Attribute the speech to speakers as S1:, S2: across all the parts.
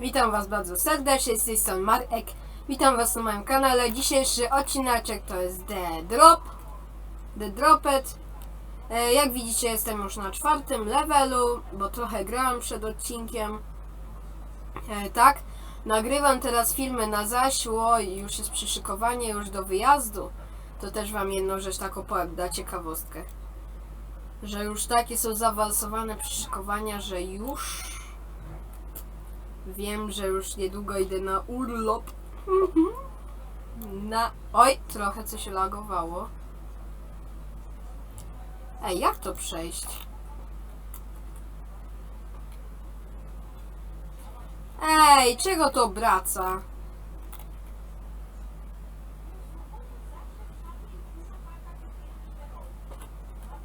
S1: Witam Was bardzo serdecznie, z tej strony Marek. Witam Was na moim kanale. Dzisiejszy odcineczek to jest The Drop. The Dropet. E, jak widzicie jestem już na czwartym levelu, bo trochę grałem przed odcinkiem. E, tak. Nagrywam teraz filmy na zaśło i już jest przyszykowanie już do wyjazdu. To też Wam jedną rzecz tak opowiem, da ciekawostkę. Że już takie są zaawansowane przyszykowania, że już Wiem, że już niedługo idę na urlop. Mhm. Na. Oj, trochę coś lagowało. Ej, jak to przejść? Ej, czego to obraca?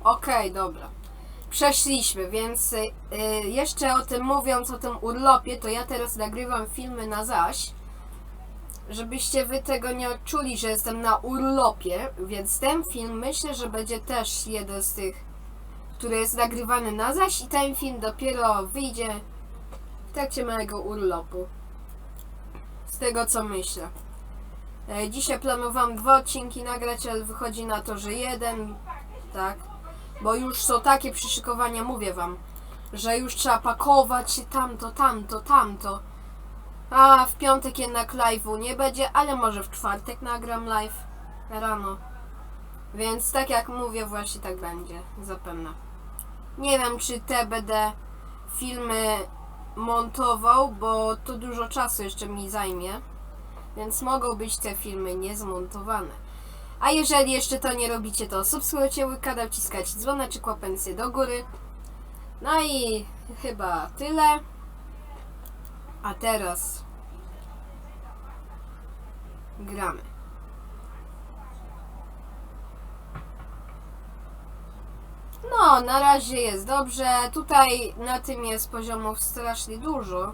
S1: Okej, dobra. Przeszliśmy, więc y, y, jeszcze o tym mówiąc, o tym urlopie, to ja teraz nagrywam filmy na zaś, żebyście wy tego nie odczuli, że jestem na urlopie, więc ten film myślę, że będzie też jeden z tych, który jest nagrywany na zaś i ten film dopiero wyjdzie w trakcie mojego urlopu. Z tego co myślę. E, Dzisiaj planowałam dwa odcinki nagrać, ale wychodzi na to, że jeden, tak, bo już są takie przyszykowania, mówię wam, że już trzeba pakować tamto, tamto, tamto. A w piątek jednak live'u nie będzie, ale może w czwartek nagram live rano. Więc tak jak mówię, właśnie tak będzie, zapewne. Nie wiem, czy te będę filmy montował, bo to dużo czasu jeszcze mi zajmie. Więc mogą być te filmy niezmontowane. A jeżeli jeszcze to nie robicie, to subskrybujcie mój kanał, wciskajcie dzwoneczek, łapencję do góry. No i chyba tyle. A teraz gramy. No, na razie jest dobrze. Tutaj na tym jest poziomów strasznie dużo.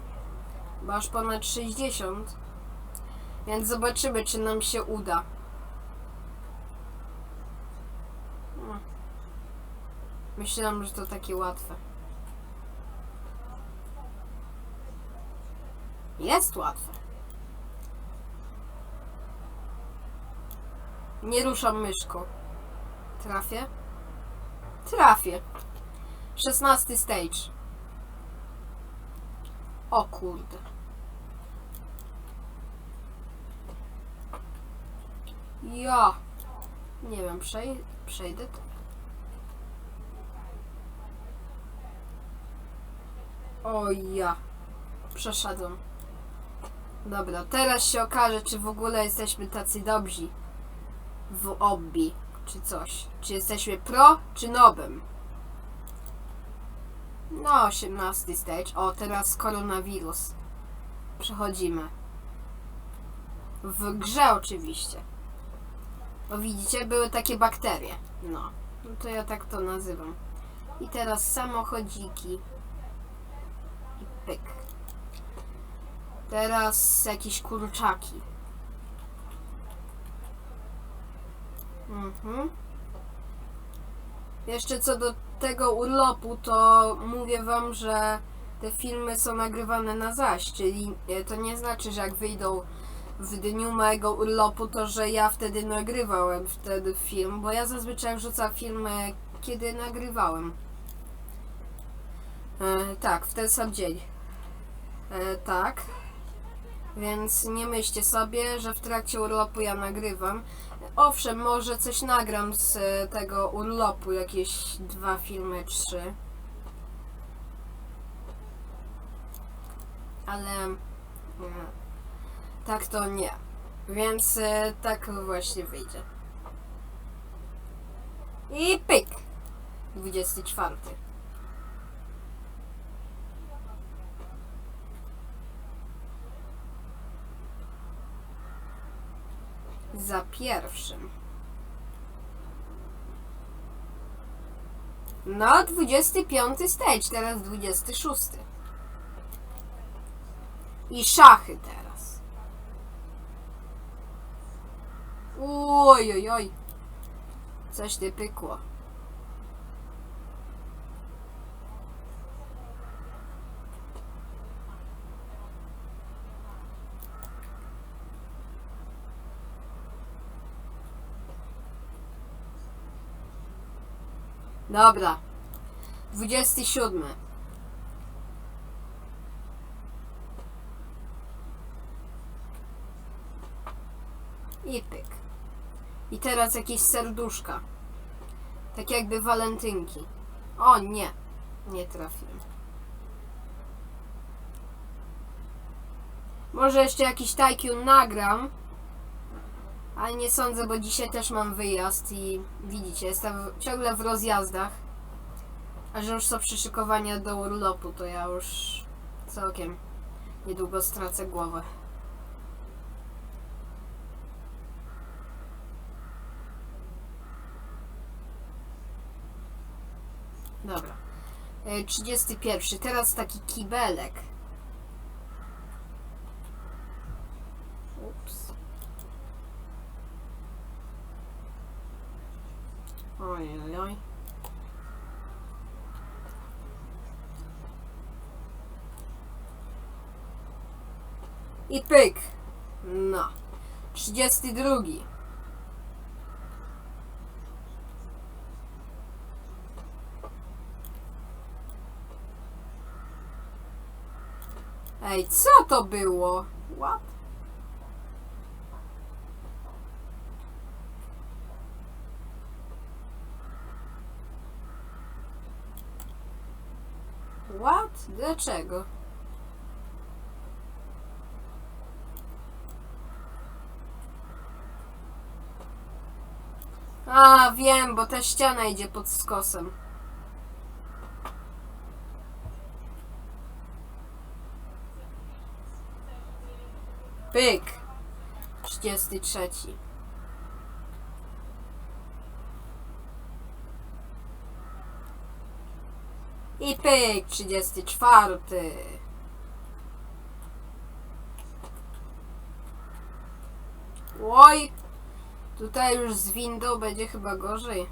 S1: Bo aż ponad 60. Więc zobaczymy, czy nam się uda. Myślałam, że to takie łatwe. Jest łatwe. Nie ruszam myszką. Trafię? Trafię. 16 stage. O kurde. Ja. Nie wiem, przej przejdę to. O ja. Przeszedłem. Dobra, teraz się okaże, czy w ogóle jesteśmy tacy dobrzy w obbi, czy coś. Czy jesteśmy pro, czy nobem. No, 18 stage. O, teraz koronawirus. Przechodzimy. W grze oczywiście. Bo widzicie, były takie bakterie. No. No to ja tak to nazywam. I teraz samochodziki. Pyk. Teraz jakieś kurczaki. Mhm. Jeszcze co do tego urlopu, to mówię wam, że te filmy są nagrywane na zaś, czyli e, to nie znaczy, że jak wyjdą w dniu mojego urlopu, to że ja wtedy nagrywałem wtedy film, bo ja zazwyczaj wrzucam filmy, kiedy nagrywałem. E, tak, w ten sam dzień. E, tak. Więc nie myślcie sobie, że w trakcie urlopu ja nagrywam. Owszem, może coś nagram z e, tego urlopu, jakieś dwa filmy, trzy. Ale nie, tak to nie. Więc e, tak właśnie wyjdzie. I pyk! 24. Za pierwszym. No, 25 stage, teraz 26. I szachy teraz. Oj, oj, oj. Coś nie pykło. Dobra. 27. I pyk. I teraz jakieś serduszka. Tak jakby walentynki. O nie. Nie trafiłem. Może jeszcze jakiś Tycoon nagram. Ale nie sądzę, bo dzisiaj też mam wyjazd i widzicie, jestem ciągle w rozjazdach. A że już są przyszykowania do urlopu, to ja już całkiem niedługo stracę głowę. Dobra. E, 31. Teraz taki kibelek. Oj, oj, oj. I pyk. No. 32. Ej, co to było? What? What? Dlaczego? A, wiem, bo ta ściana idzie pod skosem. Pyk. 33. I pyk. 34. Oj. Tutaj już z windą będzie chyba gorzej.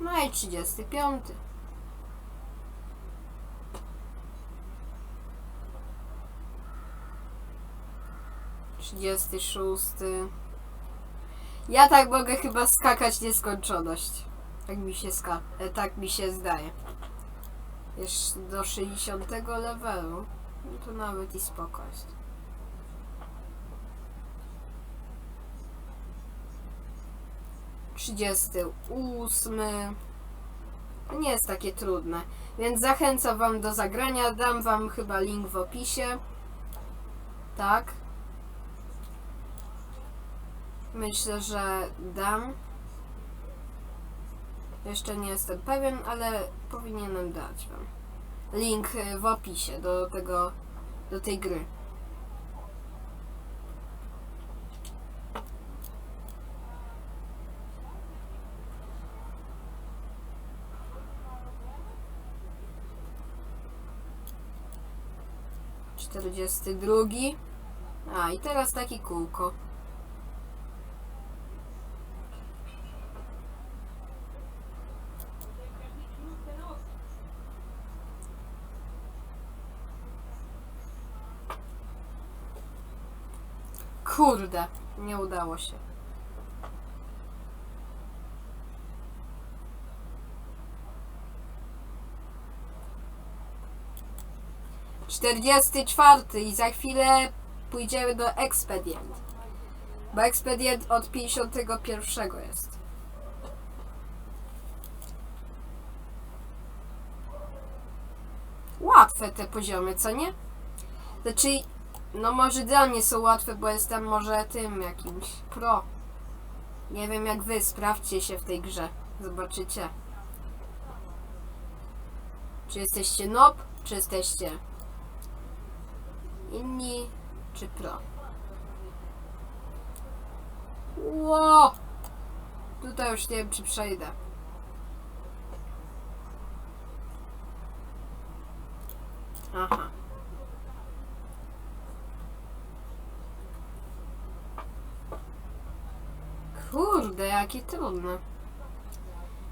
S1: No i 35. Trzydziesty szósty. Ja tak mogę chyba skakać nieskończoność. Tak mi się ska e, tak mi się zdaje. Jeszcze do 60 levelu. No to nawet i spoko jest. Trzydziesty ósmy. To nie jest takie trudne. Więc zachęcam Wam do zagrania. Dam Wam chyba link w opisie. Tak. Myślę, że dam. Jeszcze nie jestem pewien, ale powinienem dać Wam link y, w opisie do tego, do tej gry. Czterdziesty drugi. A i teraz takie kółko. Kurde, nie udało się. Czterdziesty czwarty i za chwilę pójdziemy do ekspedient. Bo ekspedient od 51 jest. Łatwe te poziomy, co nie? Znaczy, no może dla mnie są łatwe, bo jestem może tym jakimś pro. Nie wiem jak wy, sprawdźcie się w tej grze. Zobaczycie. Czy jesteście nob, czy jesteście inni, czy pro. Ło! Tutaj już nie wiem, czy przejdę. Aha. Kurde, jakie trudne.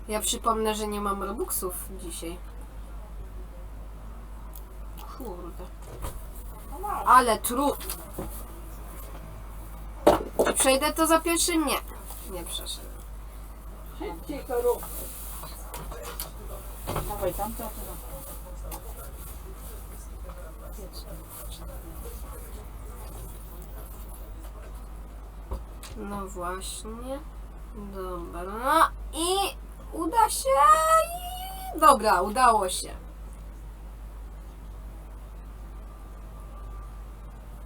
S1: Ja przypomnę, że nie mam robuxów dzisiaj. Kurde. Ale trud. Przejdę to za pierwszym? Nie. Nie przeszedłem.
S2: Szybciej to rób. Dawaj tamto,
S1: No właśnie. Dobra. I uda się. I... Dobra, udało się.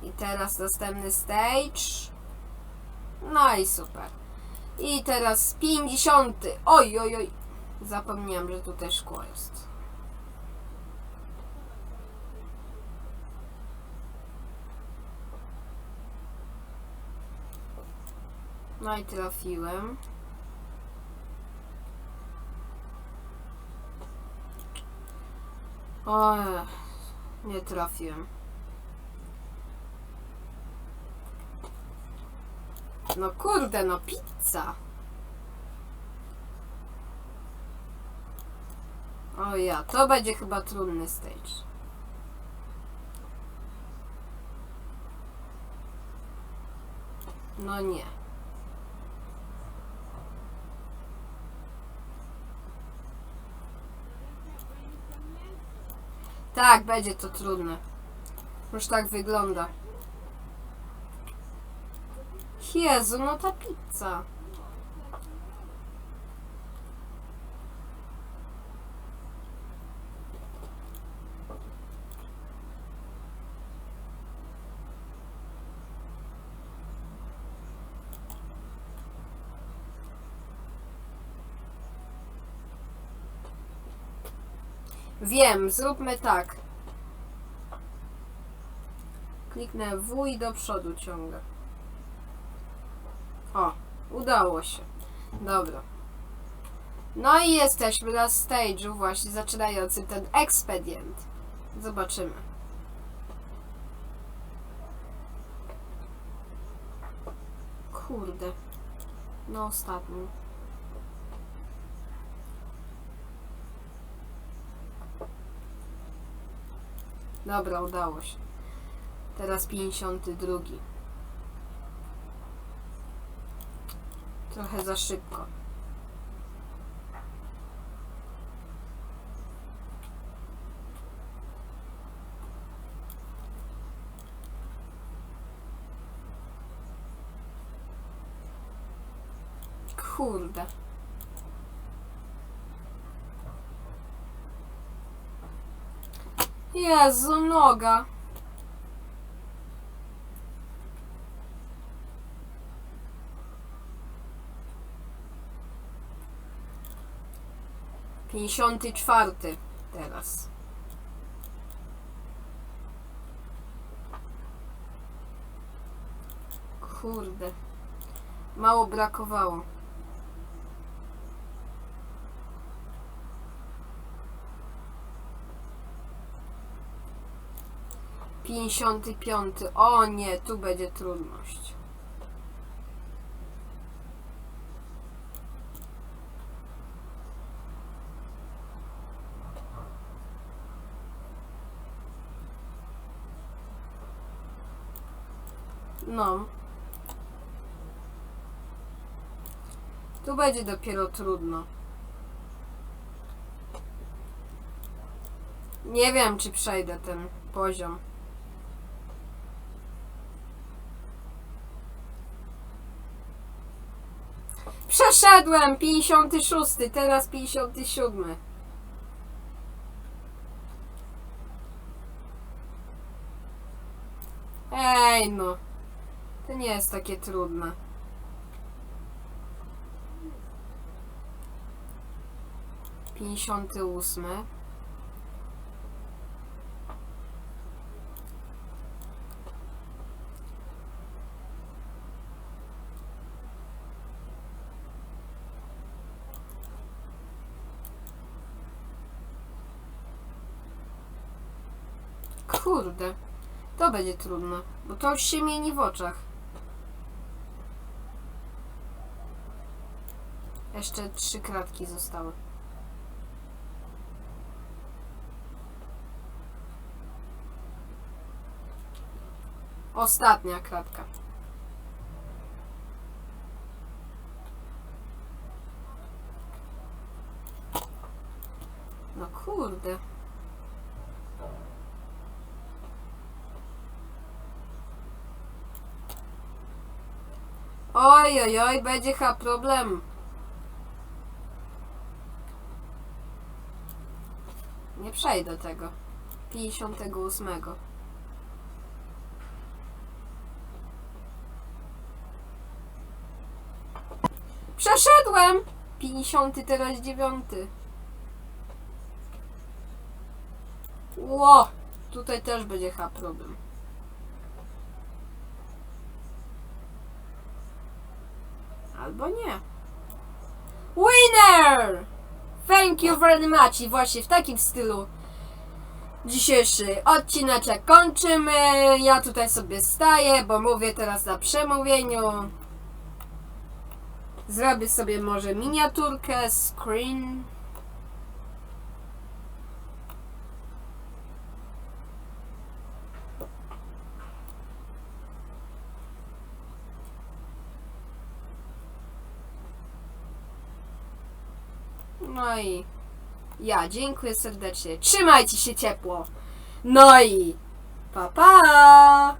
S1: I teraz następny stage. No i super. I teraz 50. Oj, oj, oj. Zapomniałam, że tu też szkło jest. No i trafiłem. O, nie trafiłem. No kurde, no pizza. O ja, to będzie chyba trudny stage. No nie. Tak, będzie to trudne. Już tak wygląda. Jezu, no ta pizza. Wiem, zróbmy tak. Kliknę W i do przodu ciągle. O, udało się. Dobra. No i jesteśmy na stage'u właśnie zaczynający ten ekspedient. Zobaczymy. Kurde. No ostatni. Dobra, udało się. Teraz 52. Trochę za szybko. Kurde. Jezu, noga. Pięćdziesiąty czwarty teraz. Kurde. Mało brakowało. Pięćdziesiąty piąty. O nie, tu będzie trudność. No. Tu będzie dopiero trudno. Nie wiem, czy przejdę ten poziom. Przeszedłem! 56, teraz 57. Ej no. To nie jest takie trudne. Pięćdziesiąty ósmy. Kurde. To będzie trudno, bo to już się mieni w oczach. Jeszcze trzy kratki zostały. Ostatnia kratka. No kurde. Oj, oj, oj, będzie chyba problem. Nie przejdę tego. 58. Przeszedłem! 50 teraz 9. Ło! Tutaj też będzie chyba problem. Albo nie. Winner! Thank you very much. I właśnie w takim stylu dzisiejszy odcineczek kończymy. Ja tutaj sobie staję, bo mówię teraz na przemówieniu. Zrobię sobie może miniaturkę, screen. No i ja dziękuję serdecznie. Trzymajcie się ciepło. No i pa pa!